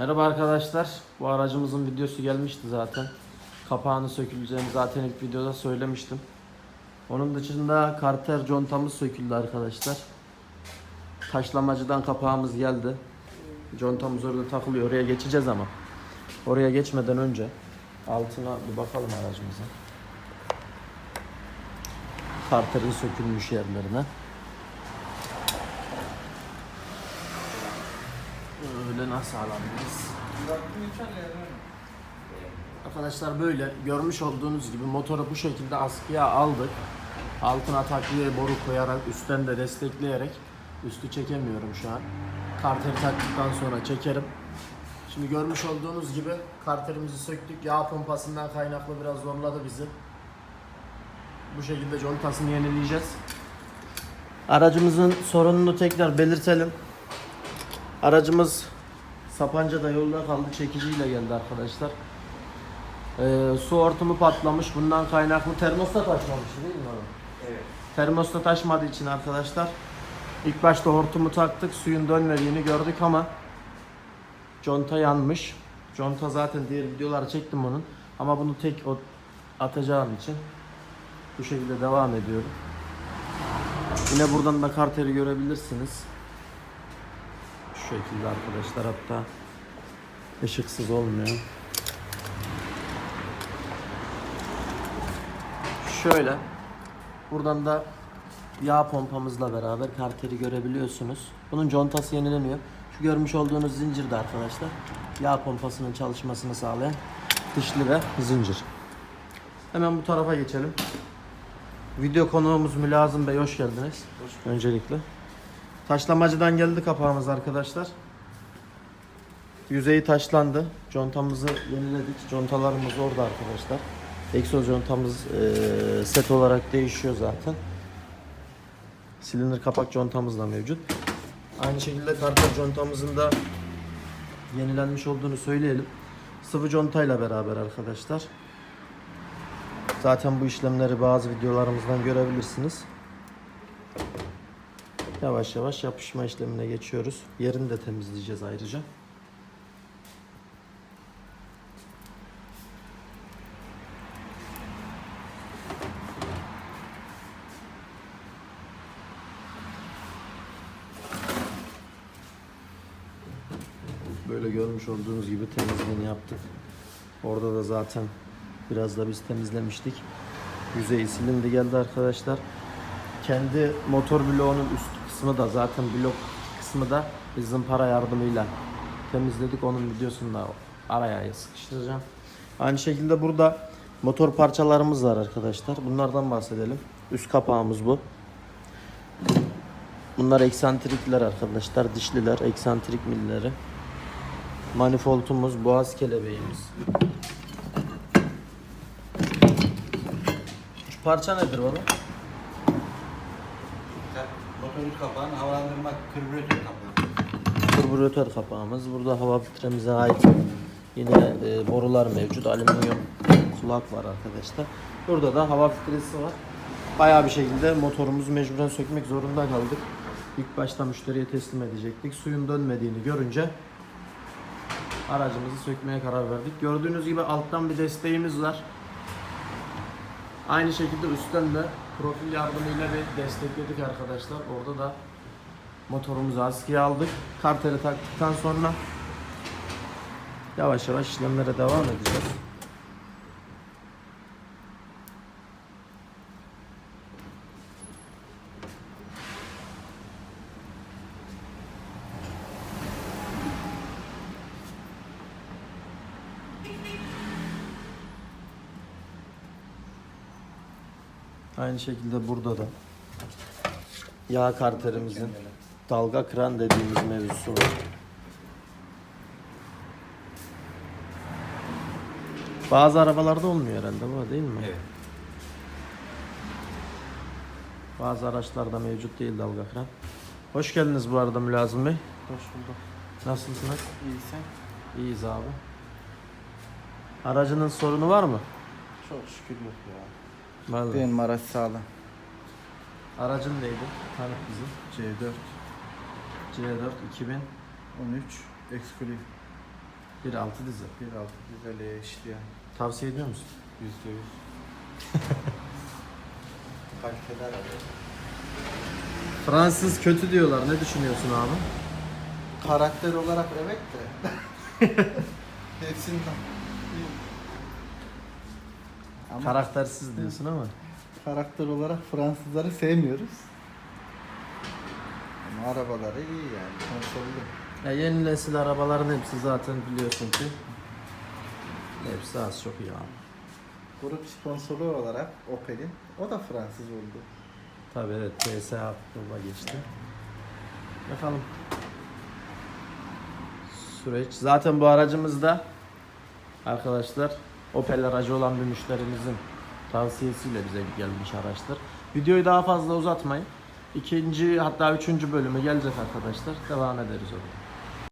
Merhaba arkadaşlar. Bu aracımızın videosu gelmişti zaten. Kapağını söküleceğini zaten ilk videoda söylemiştim. Onun dışında karter contamız söküldü arkadaşlar. Taşlamacıdan kapağımız geldi. Contamız orada takılıyor. Oraya geçeceğiz ama. Oraya geçmeden önce altına bir bakalım aracımıza. Karterin sökülmüş yerlerine. Nasıl alabiliriz? Arkadaşlar böyle görmüş olduğunuz gibi motoru bu şekilde askıya aldık. Altına takviye boru koyarak üstten de destekleyerek üstü çekemiyorum şu an. Karteri taktıktan sonra çekerim. Şimdi görmüş olduğunuz gibi karterimizi söktük. Yağ pompasından kaynaklı biraz zorladı bizi. Bu şekilde contasını yenileyeceğiz. Aracımızın sorununu tekrar belirtelim. Aracımız Sapanca'da yolda kaldı. Çekiciyle geldi arkadaşlar. Ee, su hortumu patlamış. Bundan kaynaklı termostat açmamıştı değil mi oğlum? Evet. Termostat açmadığı için arkadaşlar ilk başta hortumu taktık. Suyun dönmediğini gördük ama conta yanmış. Conta zaten diğer videoları çektim onun. Ama bunu tek o atacağım için bu şekilde devam ediyorum. Yine buradan da karteri görebilirsiniz. Şekilde arkadaşlar hatta ışıksız olmuyor. Şöyle buradan da yağ pompamızla beraber karteri görebiliyorsunuz. Bunun contası yenileniyor. Şu görmüş olduğunuz zincir de arkadaşlar yağ pompasının çalışmasını sağlayan dişli ve zincir. Hemen bu tarafa geçelim. Video konuğumuz Mülazım Bey hoş geldiniz. Öncelikle. Taşlamacıdan geldi kapağımız arkadaşlar. Yüzeyi taşlandı. Contamızı yeniledik. Contalarımız orada arkadaşlar. Egzoz contamız eee, set olarak değişiyor zaten. Silindir kapak contamız da mevcut. Aynı şekilde kartal contamızın da yenilenmiş olduğunu söyleyelim. Sıvı contayla beraber arkadaşlar. Zaten bu işlemleri bazı videolarımızdan görebilirsiniz. Yavaş yavaş yapışma işlemine geçiyoruz. Yerini de temizleyeceğiz ayrıca. Böyle görmüş olduğunuz gibi temizliğini yaptık. Orada da zaten biraz da biz temizlemiştik. Yüzeyi silindi geldi arkadaşlar. Kendi motor bloğunun üst kısmı da zaten blok kısmı da biz zımpara yardımıyla temizledik. Onun videosunu da araya sıkıştıracağım. Aynı şekilde burada motor parçalarımız var arkadaşlar. Bunlardan bahsedelim. Üst kapağımız bu. Bunlar eksantrikler arkadaşlar. Dişliler, eksantrik milleri. Manifoldumuz, boğaz kelebeğimiz. Şu parça nedir baba? Motorun kapağın havalandırma karbüratör kapağı. Karbüratör kapağımız. Burada hava filtremize ait yine e, borular mevcut. Alüminyum kulak var arkadaşlar. Burada da hava filtresi var. Bayağı bir şekilde motorumuzu mecburen sökmek zorunda kaldık. İlk başta müşteriye teslim edecektik. Suyun dönmediğini görünce aracımızı sökmeye karar verdik. Gördüğünüz gibi alttan bir desteğimiz var. Aynı şekilde üstten de profil yardımıyla bir destekledik arkadaşlar. Orada da motorumuzu askıya aldık. Karteri taktıktan sonra yavaş yavaş işlemlere devam edeceğiz. Aynı şekilde burada da yağ karterimizin dalga kıran dediğimiz mevzusu var. Bazı arabalarda olmuyor herhalde bu değil mi? Evet. Bazı araçlarda mevcut değil dalga kıran. Hoş geldiniz bu arada Mülazım Bey. Hoş bulduk. Nasılsınız? İyisin. İyiyiz abi. Aracının sorunu var mı? Çok şükür yok ya. Vallahi. Benim araç sağlam. Aracın neydi? Tanıt bizi. C4 C4 2000 13 Exclusive. 1.6 dizel. 1.6 güzel işliyor. Tavsiye ediyor musun? Yüzde yüz. Kaliteli araba. Fransız kötü diyorlar. Ne düşünüyorsun abi? Karakter olarak evet de. Hepsinden. Ama Karaktersiz diyorsun ama. karakter olarak Fransızları sevmiyoruz. Ama arabaları iyi yani. Konsollu. Ya yeni nesil arabaların hepsi zaten biliyorsun ki hepsi az çok iyi abi. Grup sponsoru olarak Opel'in. O da Fransız oldu. Tabii evet PSA yola geçti. Bakalım. Süreç. Zaten bu aracımızda arkadaşlar Opel aracı olan bir müşterimizin tavsiyesiyle bize gelmiş araçtır. Videoyu daha fazla uzatmayın. İkinci hatta üçüncü bölümü gelecek arkadaşlar. Devam ederiz orada.